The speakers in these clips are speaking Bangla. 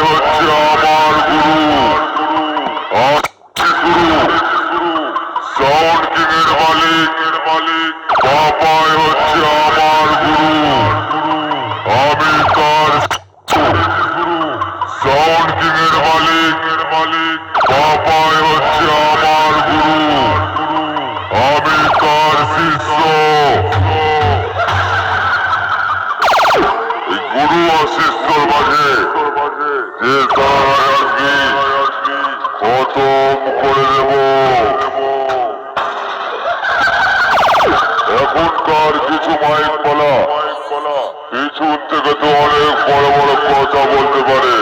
হচ্ছে আমার গুরু আছে গুরু সাউন্ড কিং এর মালিক বাবাই হচ্ছে আমার গুরু আমি তার সাউন্ড কিং এর মালিক বাবাই হচ্ছে খতম করে দেব এখনকার কিছু মাইক বলা পিছন থেকে তো অনেক বড় বড় কথা বলতে পারে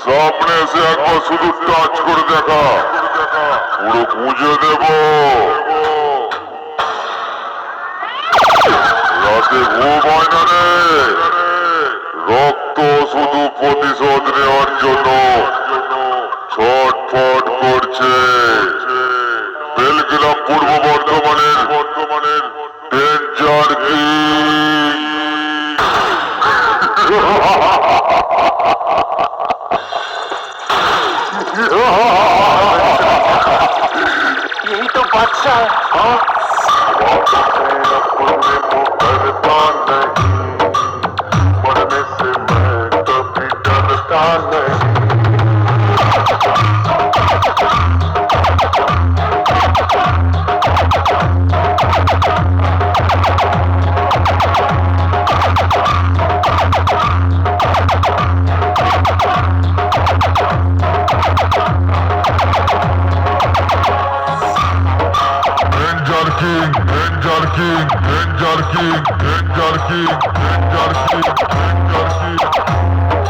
সামনে এসে একবার শুধু টাচ করে দেখা পুরো বুঝে দেব রাতে ঘুম হয় না রে রক্ত শুধু প্রতিশোধ নেওয়ার জন্য ছটফট করছে। বেলগ্রাম পূর্ব বর্ধমানের বর্ধমানের ডেঞ্জার কি? এই তো বাচ্চা करके करके करके करके